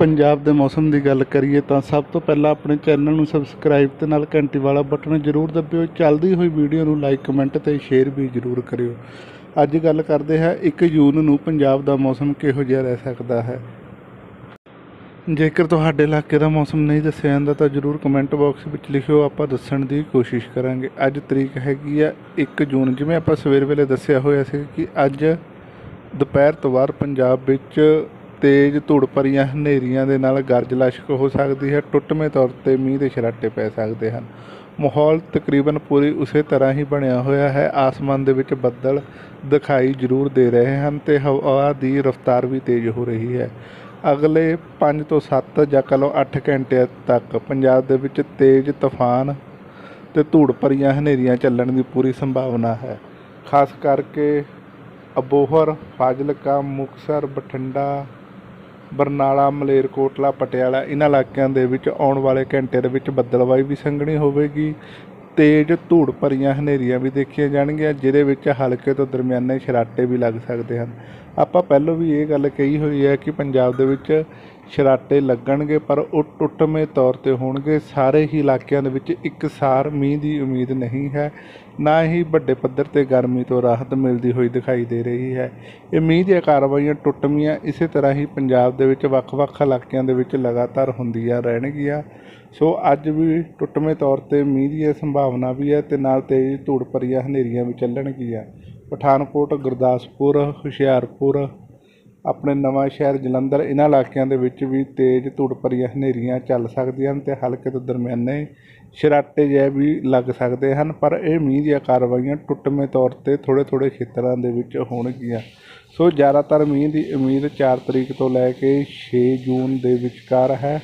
ਪੰਜਾਬ ਦੇ ਮੌਸਮ ਦੀ ਗੱਲ ਕਰੀਏ ਤਾਂ ਸਭ ਤੋਂ ਪਹਿਲਾਂ ਆਪਣੇ ਚੈਨਲ ਨੂੰ ਸਬਸਕ੍ਰਾਈਬ ਤੇ ਨਾਲ ਘੰਟੀ ਵਾਲਾ ਬਟਨ ਜ਼ਰੂਰ ਦਬਿਓ। ਚੱਲਦੀ ਹੋਈ ਵੀਡੀਓ ਨੂੰ ਲਾਈਕ, ਕਮੈਂਟ ਤੇ ਸ਼ੇਅਰ ਵੀ ਜ਼ਰੂਰ ਕਰਿਓ। ਅੱਜ ਗੱਲ ਕਰਦੇ ਹਾਂ 1 ਜੂਨ ਨੂੰ ਪੰਜਾਬ ਦਾ ਮੌਸਮ ਕਿਹੋ ਜਿਹਾ ਰਹਿ ਸਕਦਾ ਹੈ। ਜੇਕਰ ਤੁਹਾਡੇ ਇਲਾਕੇ ਦਾ ਮੌਸਮ ਨਹੀਂ ਦੱਸਿਆ ਜਾਂਦਾ ਤਾਂ ਜ਼ਰੂਰ ਕਮੈਂਟ ਬਾਕਸ ਵਿੱਚ ਲਿਖਿਓ। ਆਪਾਂ ਦੱਸਣ ਦੀ ਕੋਸ਼ਿਸ਼ ਕਰਾਂਗੇ। ਅੱਜ ਤਰੀਕ ਹੈਗੀ ਆ 1 ਜੂਨ। ਜਿਵੇਂ ਆਪਾਂ ਸਵੇਰ ਵੇਲੇ ਦੱਸਿਆ ਹੋਇਆ ਸੀ ਕਿ ਅੱਜ ਦੁਪਹਿਰ ਤੋਂ ਬਾਅਦ ਪੰਜਾਬ ਵਿੱਚ ਤੇਜ਼ ਧੂੜ ਭਰੀਆਂ ਹਨੇਰੀਆਂ ਦੇ ਨਾਲ ਗਰਜ ਲਸ਼ਕ ਹੋ ਸਕਦੀ ਹੈ, ਟੁੱਟਵੇਂ ਤੌਰ ਤੇ ਮੀਂਹ ਦੇ ਛਰਾਟੇ ਪੈ ਸਕਦੇ ਹਨ। ਮਾਹੌਲ ਤਕਰੀਬਨ ਪੂਰੀ ਉਸੇ ਤਰ੍ਹਾਂ ਹੀ ਬਣਿਆ ਹੋਇਆ ਹੈ। ਆਸਮਾਨ ਦੇ ਵਿੱਚ ਬੱਦਲ ਦਿਖਾਈ ਜ਼ਰੂਰ ਦੇ ਰਹੇ ਹਨ ਤੇ ਹਵਾ ਦੀ ਰਫ਼ਤਾਰ ਵੀ ਤੇਜ਼ ਹੋ ਰਹੀ ਹੈ। ਅਗਲੇ 5 ਤੋਂ 7 ਜਾਂ ਕਹ ਲਓ 8 ਘੰਟੇ ਤੱਕ ਪੰਜਾਬ ਦੇ ਵਿੱਚ ਤੇਜ਼ ਤੂਫਾਨ ਤੇ ਧੂੜ ਭਰੀਆਂ ਹਨੇਰੀਆਂ ਚੱਲਣ ਦੀ ਪੂਰੀ ਸੰਭਾਵਨਾ ਹੈ। ਖਾਸ ਕਰਕੇ ਅਬੋਹਰ, ਫਾਜ਼ਿਲਕਾ, ਮੁਕਤਸਰ, ਬਠਿੰਡਾ ਬਰਨਾਲਾ ਮਲੇਰਕੋਟਲਾ ਪਟਿਆਲਾ ਇਹਨਾਂ ਇਲਾਕਿਆਂ ਦੇ ਵਿੱਚ ਆਉਣ ਵਾਲੇ ਘੰਟੇ ਦੇ ਵਿੱਚ ਬੱਦਲਵਾਈ ਵੀ ਸੰਘਣੀ ਹੋਵੇਗੀ। ਤੇਜ਼ ਧੂੜ ਭਰੀਆਂ ਹਨੇਰੀਆਂ ਵੀ ਦੇਖੀਆਂ ਜਾਣਗੀਆਂ, ਜਿਹਦੇ ਵਿੱਚ ਹਲਕੇ ਤੋਂ ਦਰਮਿਆਨੇ ਛਰਾਟੇ ਵੀ ਲੱਗ ਸਕਦੇ ਹਨ। ਆਪਾਂ ਪਹਿਲਾਂ ਵੀ ਇਹ ਗੱਲ ਕਹੀ ਹੋਈ ਹੈ ਕਿ ਪੰਜਾਬ ਦੇ ਵਿੱਚ ਸ਼ਰਾਟੇ ਲੱਗਣਗੇ, ਪਰ ਉਹ ਟੁੱਟਵੇਂ ਤੌਰ ਤੇ ਹੋਣਗੇ। ਸਾਰੇ ਹੀ ਇਲਾਕਿਆਂ ਦੇ ਵਿੱਚ ਇੱਕਸਾਰ ਮੀਂਹ ਦੀ ਉਮੀਦ ਨਹੀਂ ਹੈ। ਨਾ ਹੀ ਵੱਡੇ ਪੱਧਰ ਤੇ ਗਰਮੀ ਤੋਂ ਰਾਹਤ ਮਿਲਦੀ ਹੋਈ ਦਿਖਾਈ ਦੇ ਰਹੀ ਹੈ। ਇਹ ਮੀਂਹ ਦੀਆਂ ਕਾਰਵਾਈਆਂ ਟੁੱਟਵੀਆਂ, ਇਸੇ ਤਰ੍ਹਾਂ ਹੀ ਪੰਜਾਬ ਦੇ ਵਿੱਚ ਵੱਖ-ਵੱਖ ਇਲਾਕਿਆਂ ਦੇ ਵਿੱਚ ਲਗਾਤਾਰ ਹੁੰਦੀਆਂ ਰਹਿਣਗੀਆਂ। ਸੋ ਅੱਜ ਵੀ ਟੁੱਟਵੇਂ ਤੌਰ ਤੇ ਮੀਂਹ ਦੀ ਸੰਭਾਵਨਾ ਵੀ ਹੈ ਤੇ ਨਾਲ ਤੇਜ਼ ਧੂੜ ਭਰੀਆਂ ਹਨੇਰੀਆਂ ਵੀ ਚੱਲਣਗੀਆਂ। ਪਠਾਨਕੋਟ, ਗੁਰਦਾਸਪੁਰ, ਹੁਸ਼ਿਆਰਪੁਰ ਆਪਣੇ ਨਵਾਂ ਸ਼ਹਿਰ ਜਲੰਧਰ ਇਹਨਾਂ ਇਲਾਕਿਆਂ ਦੇ ਵਿੱਚ ਵੀ ਤੇਜ਼ ਧੂੜ ਭਰੀਆਂ ਹਨੇਰੀਆਂ ਚੱਲ ਸਕਦੀਆਂ ਹਨ ਤੇ ਹਲਕੇ ਤੋਂ ਦਰਮਿਆਨੇ ਸ਼ਰਾਟੇ ਜਿਹੇ ਵੀ ਲੱਗ ਸਕਦੇ ਹਨ, ਪਰ ਇਹ ਮੀਂਹ ਦੀਆਂ ਕਾਰਵਾਈਆਂ ਟੁੱਟਵੇਂ ਤੌਰ ਤੇ ਥੋੜੇ ਥੋੜੇ ਖੇਤਰਾਂ ਦੇ ਵਿੱਚ ਹੋਣਗੀਆਂ। ਸੋ ਜ਼ਿਆਦਾਤਰ ਮੀਂਹ ਦੀ ਉਮੀਦ 4 ਤਰੀਕ ਤੋਂ ਲੈ ਕੇ 6 ਜੂਨ ਦੇ ਵਿਚਕਾਰ ਹੈ।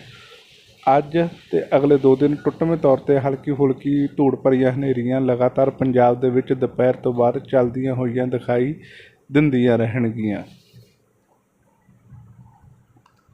ਅੱਜ ਤੇ ਅਗਲੇ 2 ਦਿਨ ਟੁੱਟਵੇਂ ਤੌਰ ਤੇ ਹਲਕੀ ਫੁਲਕੀ ਧੂੜ ਭਰੀਆਂ ਹਨੇਰੀਆਂ ਲਗਾਤਾਰ ਪੰਜਾਬ ਦੇ ਵਿੱਚ ਦੁਪਹਿਰ ਤੋਂ ਬਾਅਦ ਚੱਲਦੀਆਂ ਹੋਈਆਂ ਦਿਖਾਈ ਦਿੰਦੀਆਂ ਰਹਿਣਗੀਆਂ।